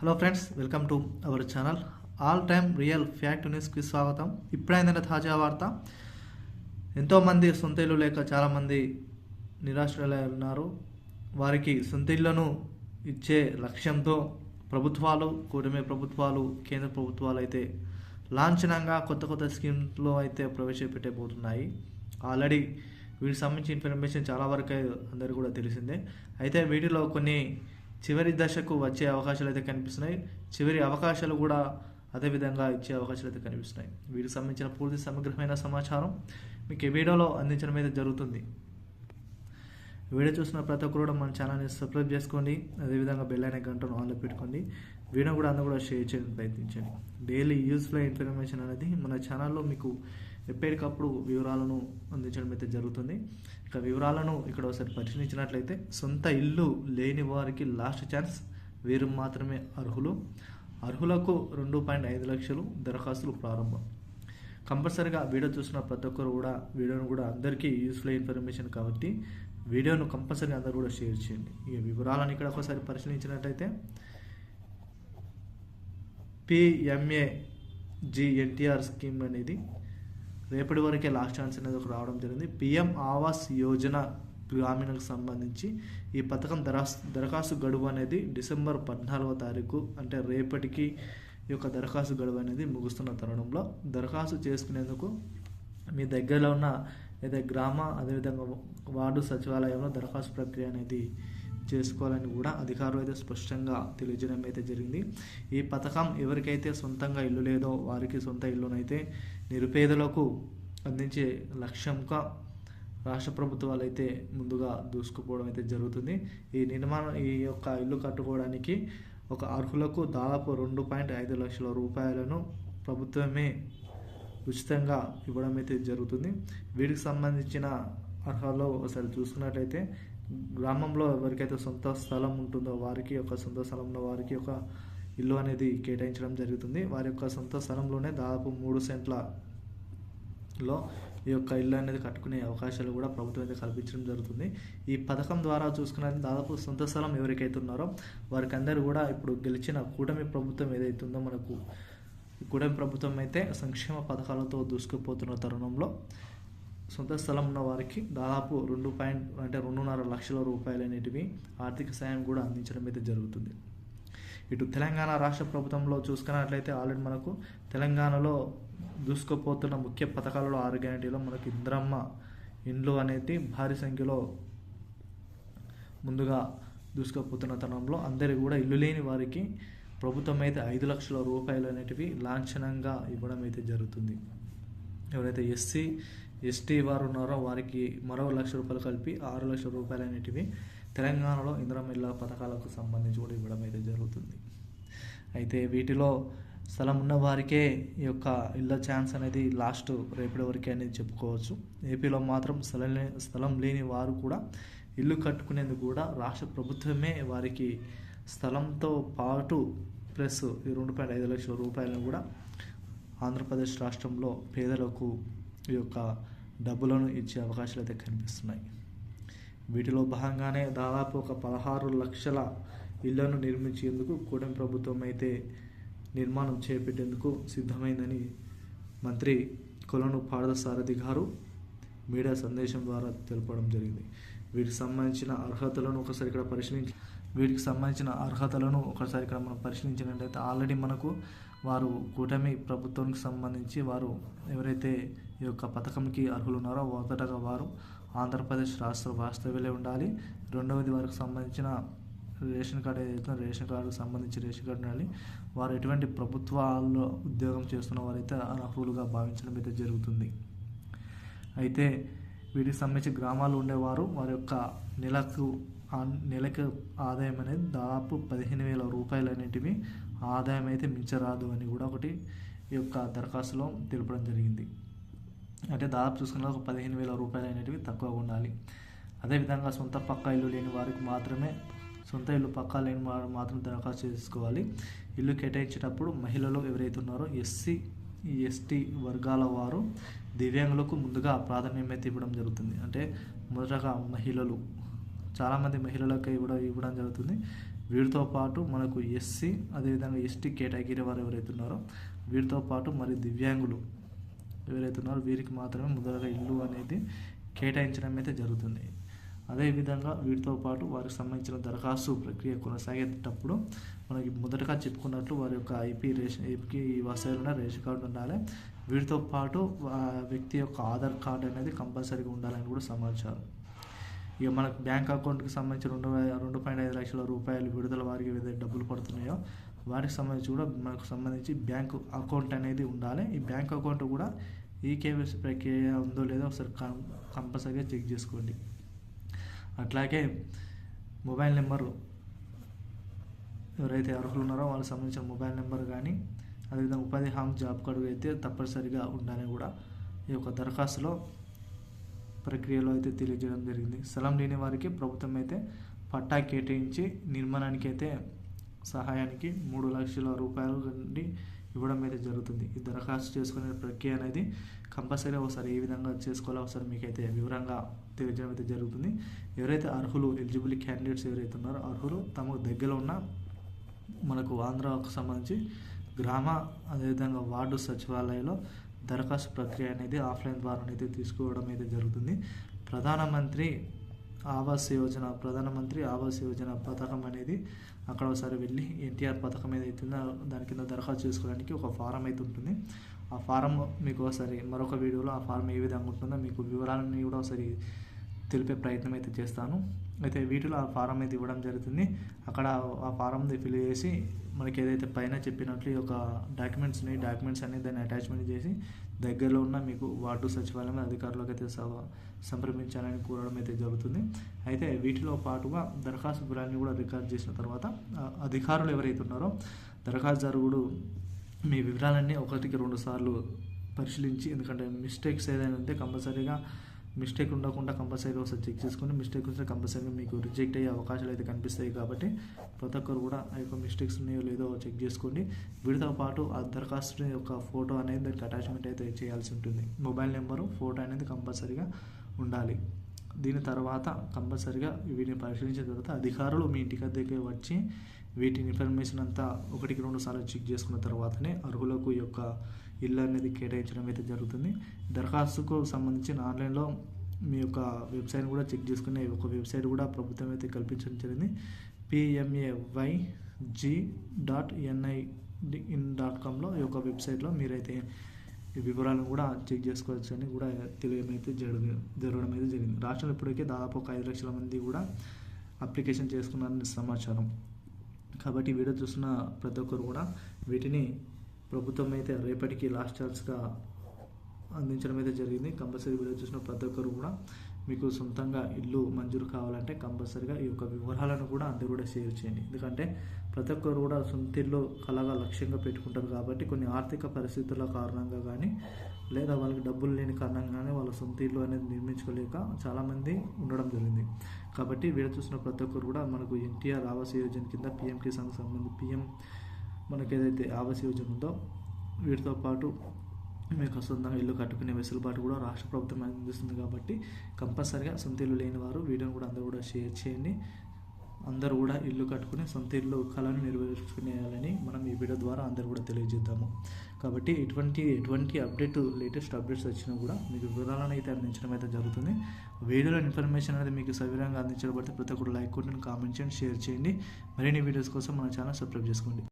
Hello friends welcome to our channel all time real fact న్యూస్కి స్వాగతం. ఇప్పుడైందన్న తాజా వార్త. ఎంతోమంది సొంత ఇల్లు లేక చాలామంది నిరాశ్రయులై ఉన్నారు. వారికి సొంత ఇళ్ళను ఇచ్చే లక్ష్యంతో ప్రభుత్వాలు కూటమి ప్రభుత్వాలు కేంద్ర ప్రభుత్వాలు అయితే లాంఛనంగా కొత్త కొత్త స్కీమ్లో అయితే ప్రవేశపెట్టబోతున్నాయి. ఆల్రెడీ వీటికి సంబంధించిన ఇన్ఫర్మేషన్ చాలా వరకు అందరికీ కూడా తెలిసిందే. అయితే వీటిలో కొన్ని చివరి దశకు వచ్చే అవకాశాలు అయితే కనిపిస్తున్నాయి. చివరి అవకాశాలు కూడా అదేవిధంగా ఇచ్చే అవకాశాలు అయితే కనిపిస్తున్నాయి. వీటికి సంబంధించిన పూర్తి సమగ్రమైన సమాచారం మీకు ఈ వీడియోలో అందించడం అయితే జరుగుతుంది. వీడియో చూసిన ప్రతి ఒక్కరు కూడా మన ఛానల్ని సబ్స్క్రైబ్ చేసుకోండి. అదేవిధంగా బెల్ అనే గంటను ఆన్లో పెట్టుకోండి. వీడియో కూడా అందరూ కూడా షేర్ చేయడం ప్రయత్నించండి. డైలీ యూస్ఫుల్ ఇన్ఫర్మేషన్ అనేది మన ఛానల్లో మీకు ఎప్పటికప్పుడు వివరాలను అందించడం అయితే జరుగుతుంది. ఇక వివరాలను ఇక్కడ ఒకసారి పరిశీలించినట్లయితే సొంత ఇల్లు లేని వారికి లాస్ట్ ఛాన్స్ వీరు మాత్రమే అర్హులు. అర్హులకు రెండు పాయింట్ ఐదు లక్షలు దరఖాస్తులు ప్రారంభం. కంపల్సరీగా వీడియో చూసిన ప్రతి ఒక్కరు కూడా వీడియోను కూడా అందరికీ యూస్ఫుల్ ఇన్ఫర్మేషన్ కాబట్టి వీడియోను కంపల్సరీ అందరూ కూడా షేర్ చేయండి. ఈ వివరాలను ఇక్కడ ఒకసారి పరిశీలించినట్టయితే పిఎంఏ జి ఎన్టీఆర్ స్కీమ్ అనేది రేపటి వరకే లాస్ట్ ఛాన్స్ అనేది ఒక రావడం జరిగింది. పిఎం ఆవాస్ యోజన గ్రామీణకు సంబంధించి ఈ పథకం దరఖాస్తు దరఖాస్తు గడువు అనేది డిసెంబర్ పద్నాలుగో తారీఖు అంటే రేపటికి ఈ యొక్క దరఖాస్తు గడువు అనేది ముగుస్తున్న తరుణంలో దరఖాస్తు చేసుకునేందుకు మీ దగ్గరలో ఉన్న ఏదైతే గ్రామ అదేవిధంగా వార్డు సచివాలయంలో దరఖాస్తు ప్రక్రియ అనేది చేసుకోవాలని కూడా అధికారులు అయితే స్పష్టంగా తెలియజేయడం అయితే జరిగింది. ఈ పథకం ఎవరికైతే సొంతంగా ఇల్లు లేదో వారికి సొంత ఇల్లునైతే నిరుపేదలకు అందించే లక్ష్యంగా రాష్ట్ర ప్రభుత్వాలు అయితే ముందుగా దూసుకుపోవడం అయితే జరుగుతుంది. ఈ నిర్మాణం ఈ యొక్క ఇల్లు కట్టుకోవడానికి ఒక అర్హులకు దాదాపు రెండు పాయింట్ ఐదు లక్షల రూపాయలను ప్రభుత్వమే ఉచితంగా ఇవ్వడం అయితే జరుగుతుంది. వీటికి సంబంధించిన అర్హతలో ఒకసారి చూసుకున్నట్లయితే గ్రామంలో ఎవరికైతే సొంత స్థలం ఉంటుందో వారికి ఒక సొంత స్థలంలో వారికి ఒక ఇల్లు అనేది కేటాయించడం జరుగుతుంది. వారి యొక్క సొంత స్థలంలోనే దాదాపు మూడు సెంట్లలో ఈ యొక్క ఇల్లు అనేది కట్టుకునే అవకాశాలు కూడా ప్రభుత్వం అయితే కల్పించడం జరుగుతుంది. ఈ పథకం ద్వారా చూసుకున్నది దాదాపు సొంత స్థలం ఎవరికైతే ఉన్నారో వారికి అందరూ కూడా ఇప్పుడు గెలిచిన కూటమి ప్రభుత్వం ఏదైతే ఉందో మనకు ఈ కూటమి ప్రభుత్వం అయితే సంక్షేమ పథకాలతో దూసుకుపోతున్న తరుణంలో సొంత స్థలం ఉన్న వారికి దాదాపు రెండు పాయింట్ అంటే రెండున్నర లక్షల రూపాయలు అనేటివి ఆర్థిక సాయం కూడా అందించడం అయితే జరుగుతుంది. ఇటు తెలంగాణ రాష్ట్ర ప్రభుత్వంలో చూసుకున్నట్లయితే ఆల్రెడీ మనకు తెలంగాణలో దూసుకుపోతున్న ముఖ్య పథకాలలో ఆరు గ్యారంటీలో మనకు ఇంద్రమ్మ ఇండ్లు అనేది భారీ సంఖ్యలో ముందుగా దూసుకుపోతున్న తరుణంలో అందరికీ కూడా ఇల్లు లేని వారికి ప్రభుత్వం అయితే ఐదు లక్షల రూపాయలు అనేటివి లాంఛనంగా ఇవ్వడం అయితే జరుగుతుంది. ఎవరైతే ఎస్సీ ఎస్టీ వారు ఉన్నారో వారికి మరో లక్ష రూపాయలు కలిపి ఆరు లక్షల రూపాయలు అనేటివి తెలంగాణలో ఇందిరమ్మ పథకాలకు సంబంధించి కూడా ఇవ్వడం అయితే జరుగుతుంది. అయితే వీటిలో స్థలం ఉన్న వారికే ఈ యొక్క ఇళ్ళ ఛాన్స్ అనేది లాస్ట్ రేపటి వరకే అనేది చెప్పుకోవచ్చు. ఏపీలో మాత్రం స్థలం స్థలం లేని వారు కూడా ఇల్లు కట్టుకునేందుకు కూడా రాష్ట్ర ప్రభుత్వమే వారికి స్థలంతో పాటు ప్లస్ ఈ రెండు పాయింట్ ఐదు లక్షల రూపాయలను కూడా ఆంధ్రప్రదేశ్ రాష్ట్రంలో పేదలకు ఈ యొక్క డబ్బులను ఇచ్చే అవకాశాలు అయితే కనిపిస్తున్నాయి. వీటిలో భాగంగానే దాదాపు ఒక పదహారు లక్షల ఇళ్ళను నిర్మించేందుకు కూటమి ప్రభుత్వం అయితే నిర్మాణం చేపట్టేందుకు సిద్ధమైందని మంత్రి కొలను పాడదసారథి గారు మీడియా సందేశం ద్వారా తెలపడం జరిగింది. వీటికి సంబంధించిన అర్హతలను ఒకసారి ఇక్కడ పరిశీలించి వీటికి సంబంధించిన అర్హతలను ఒకసారి ఇక్కడ మనం పరిశీలించినట్లయితే ఆల్రెడీ మనకు వారు కూటమి ప్రభుత్వానికి సంబంధించి వారు ఎవరైతే ఈ యొక్క పథకంకి అర్హులు ఉన్నారో మొదటగా వారు ఆంధ్రప్రదేశ్ రాష్ట్ర వాస్తవ్యులే ఉండాలి. రెండవది వారికి సంబంధించిన రేషన్ కార్డు ఏదైతే రేషన్ కార్డుకు సంబంధించి రేషన్ కార్డు ఉండాలి. వారు ఎటువంటి ప్రభుత్వాల్లో ఉద్యోగం చేస్తున్న వారైతే అర్హులుగా భావించడం అయితే జరుగుతుంది. అయితే వీటికి సంబంధించి గ్రామాలు ఉండేవారు వారి యొక్క నెలకు నెలకు ఆదాయం అనేది దాదాపు పదిహేను వేల రూపాయలు అనేటివి ఆదాయం అయితే మించరాదు అని కూడా ఒకటి ఈ యొక్క దరఖాస్తులో తెలపడం జరిగింది. అంటే దాదాపు చూసుకున్న ఒక పదిహేను వేల రూపాయలు అనేటివి తక్కువగా ఉండాలి. అదేవిధంగా సొంత పక్క ఇల్లు లేని వారికి మాత్రమే సొంత ఇల్లు పక్కా లేని వారు మాత్రం దరఖాస్తు చేసుకోవాలి. ఇల్లు కేటాయించేటప్పుడు మహిళలు ఎవరైతే ఉన్నారో ఎస్సీ ఎస్టీ వర్గాల వారు దివ్యాంగులకు ముందుగా ప్రాధాన్యం అయితే ఇవ్వడం జరుగుతుంది. అంటే మొదటగా మహిళలు చాలామంది మహిళలకు ఇవ్వడం ఇవ్వడం జరుగుతుంది. వీరితో పాటు మనకు ఎస్సీ అదేవిధంగా ఎస్టీ కేటగిరీ వారు ఎవరైతే ఉన్నారో వీరితో పాటు మరి దివ్యాంగులు ఎవరైతే ఉన్నారో వీరికి మాత్రమే మొదటగా ఇల్లు అనేది కేటాయించడం అయితే జరుగుతుంది. అదేవిధంగా వీటితో పాటు వారికి సంబంధించిన దరఖాస్తు ప్రక్రియ కొనసాగేటప్పుడు మనకి మొదటగా చెప్పుకున్నట్లు వారి యొక్క ఐపీ రేషన్ ఐపీకి వసైన రేషన్ కార్డు ఉండాలి. వీటితో పాటు ఆ వ్యక్తి యొక్క ఆధార్ కార్డు అనేది కంపల్సరీగా ఉండాలని కూడా సమాచారం. ఇక మనకు బ్యాంక్ అకౌంట్కి సంబంధించి రెండు రెండు పాయింట్ ఐదు లక్షల రూపాయలు విడుదల వారికి ఏదైతే డబ్బులు పడుతున్నాయో వాటికి సంబంధించి కూడా మనకు సంబంధించి బ్యాంక్ అకౌంట్ అనేది ఉండాలి. ఈ బ్యాంక్ అకౌంట్ కూడా ఈ కేవైసీ ప్రక్రియ ఉందో లేదో ఒకసారి కం- కంపల్సరీగా చెక్ చేసుకోండి. అట్లాగే మొబైల్ నెంబరు ఎవరైతే అర్హులు ఉన్నారో వాళ్ళకి సంబంధించిన మొబైల్ నెంబర్ కానీ అదేవిధంగా ఉపాధి హామీ జాబ్ కార్డు అయితే తప్పనిసరిగా ఉండాలని కూడా ఈ యొక్క దరఖాస్తులో ప్రక్రియలో అయితే తెలియజేయడం జరిగింది. స్థలం లేని వారికి ప్రభుత్వం అయితే పట్టా కేటాయించి నిర్మాణానికి అయితే సహాయానికి మూడు లక్షల రూపాయలు నుండి ఇవ్వడం అయితే జరుగుతుంది. ఈ దరఖాస్తు చేసుకునే ప్రక్రియ అనేది కంపల్సరీ ఒకసారి ఏ విధంగా చేసుకోవాలో ఒకసారి మీకైతే వివరంగా తెలియజేయడం అయితే జరుగుతుంది. ఎవరైతే అర్హులు ఎలిజిబుల్ క్యాండిడేట్స్ ఎవరైతే ఉన్నారో అర్హులు తమకు దగ్గరలో ఉన్న మనకు ఆంధ్రాకు సంబంధించి గ్రామ అదేవిధంగా వార్డు సచివాలయంలో దరఖాస్తు ప్రక్రియ అనేది ఆఫ్లైన్ ద్వారా అయితే తీసుకోవడం అయితే జరుగుతుంది. ప్రధానమంత్రి ఆవాస్ యోజన ప్రధానమంత్రి ఆవాస్ యోజన పథకం అనేది అక్కడ ఒకసారి వెళ్ళి ఎన్టీఆర్ పథకం ఏదైతే ఉందో దాని కింద దరఖాస్తు చేసుకోవడానికి ఒక ఫారం అయితే ఉంటుంది. ఆ ఫారం మీకు ఒకసారి మరొక వీడియోలో ఆ ఫారం ఏ విధంగా ఉంటుందో మీకు వివరాలన్నీ కూడా ఒకసారి తెలిపే ప్రయత్నం అయితే చేస్తాను. అయితే వీటిలో ఆ ఫారం అయితే ఇవ్వడం జరుగుతుంది. అక్కడ ఆ ఫారంది ఫిల్ చేసి మనకి ఏదైతే పైన చెప్పినట్లు ఒక డాక్యుమెంట్స్ని డాక్యుమెంట్స్ ఉన్నాయి డాక్యుమెంట్స్ అనేది దాన్ని అటాచ్మెంట్ చేసి దగ్గరలో ఉన్న మీకు వార్డు సచివాలయం అధికారులకు అయితే సంప్రదించాలని కోరడం అయితే జరుగుతుంది. అయితే వీటిలో పాటుగా దరఖాస్తు వివరాన్ని కూడా రికార్డ్ చేసిన తర్వాత అధికారులు ఎవరైతే ఉన్నారో దరఖాస్తుదారుడు మీ వివరాలన్నీ ఒకటికి రెండు సార్లు పరిశీలించి ఎందుకంటే మిస్టేక్స్ ఏదైనా ఉంటే కంపల్సరీగా మిస్టేక్ ఉండకుండా కంపల్సరీగా ఒకసారి చెక్ చేసుకొని మిస్టేక్ వస్తే కంపల్సరీగా మీకు రిజెక్ట్ అయ్యే అవకాశాలు అయితే కనిపిస్తాయి కాబట్టి ప్రతి ఒక్కరు కూడా ఆ యొక్క మిస్టేక్స్ ఉన్నాయో లేదో చెక్ చేసుకోండి. వీటితో పాటు ఆ దరఖాస్తు యొక్క ఫోటో అనేది దానికి అటాచ్మెంట్ అయితే చేయాల్సి ఉంటుంది. మొబైల్ నెంబరు ఫోటో అనేది కంపల్సరీగా ఉండాలి. దీని తర్వాత కంపల్సరీగా వీటిని పరిశీలించిన తర్వాత అధికారులు మీ ఇంటి దగ్గరికి వచ్చి వీటి ఇన్ఫర్మేషన్ అంతా ఒకటికి రెండు సార్లు చెక్ చేసుకున్న తర్వాతనే అర్హులకు యొక్క ఇల్లు అనేది కేటాయించడం అయితే జరుగుతుంది. దరఖాస్తుకు సంబంధించిన ఆన్లైన్లో మీ యొక్క వెబ్సైట్ కూడా చెక్ చేసుకునే ఒక వెబ్సైట్ కూడా ప్రభుత్వం అయితే కల్పించడం జరిగింది. PMAY G dot NI in dot కామ్లో ఈ యొక్క వెబ్సైట్లో మీరైతే ఈ వివరాలను కూడా చెక్ చేసుకోవచ్చు అని కూడా తెలియడం అయితే జరుగు జరగడం అయితే జరిగింది. రాష్ట్రంలో ఇప్పటికే దాదాపు ఒక ఐదు లక్షల మంది కూడా అప్లికేషన్ చేసుకున్నారని సమాచారం. కాబట్టి వీడియో చూస్తున్న ప్రతి ఒక్కరు కూడా వీటిని ప్రభుత్వం అయితే రేపటికి లాస్ట్ ఛాన్స్గా అందించడం అయితే జరిగింది. కంపల్సరీ వీడియో చూసిన ప్రతి ఒక్కరు కూడా మీకు సొంతంగా ఇల్లు మంజూరు కావాలంటే కంపల్సరీగా ఈ యొక్క వివరాలను కూడా అందరూ కూడా షేర్ చేయండి. ఎందుకంటే ప్రతి ఒక్కరు కూడా సొంత ఇల్లు కలగా లక్ష్యంగా పెట్టుకుంటారు కాబట్టి కొన్ని ఆర్థిక పరిస్థితుల కారణంగా కానీ లేదా వాళ్ళకి డబ్బులు లేని కారణంగానే వాళ్ళ సొంత ఇల్లు అనేది నిర్మించుకోలేక చాలామంది ఉండడం జరిగింది. కాబట్టి వీడియో చూసిన ప్రతి ఒక్కరు కూడా మనకు ఎన్టీఆర్ ఆవాస్ యోజన కింద పిఎం కిసాన్ సంబంధించి పిఎం మనకి ఏదైతే ఆవాస్ యోజన ఉందో వీటితో పాటు మీకు సొంతంగా ఇల్లు కట్టుకునే వెసులుబాటు కూడా రాష్ట్ర ప్రభుత్వం అందిస్తుంది కాబట్టి కంపల్సరిగా సొంత ఇల్లు లేని వారు వీడియోని కూడా అందరూ కూడా షేర్ చేయండి. అందరూ కూడా ఇల్లు కట్టుకుని సొంత ఇల్లు కళను నెరవేర్చుకునేయాలని మనం ఈ వీడియో ద్వారా అందరూ కూడా తెలియజేద్దాము. కాబట్టి ఎటువంటి ఎటువంటి అప్డేట్ లేటెస్ట్ అప్డేట్స్ వచ్చినా కూడా మీకు వివరాలను అయితే అందించడం అయితే జరుగుతుంది. వీడియోలో ఇన్ఫర్మేషన్ అనేది మీకు సవివరంగా అందించబడితే ప్రతి ఒక్కరు లైక్ కొట్టండి కామెంట్ చేయండి షేర్ చేయండి. మరిన్ని వీడియోస్ కోసం మన ఛానల్ సబ్స్క్రైబ్ చేసుకోండి.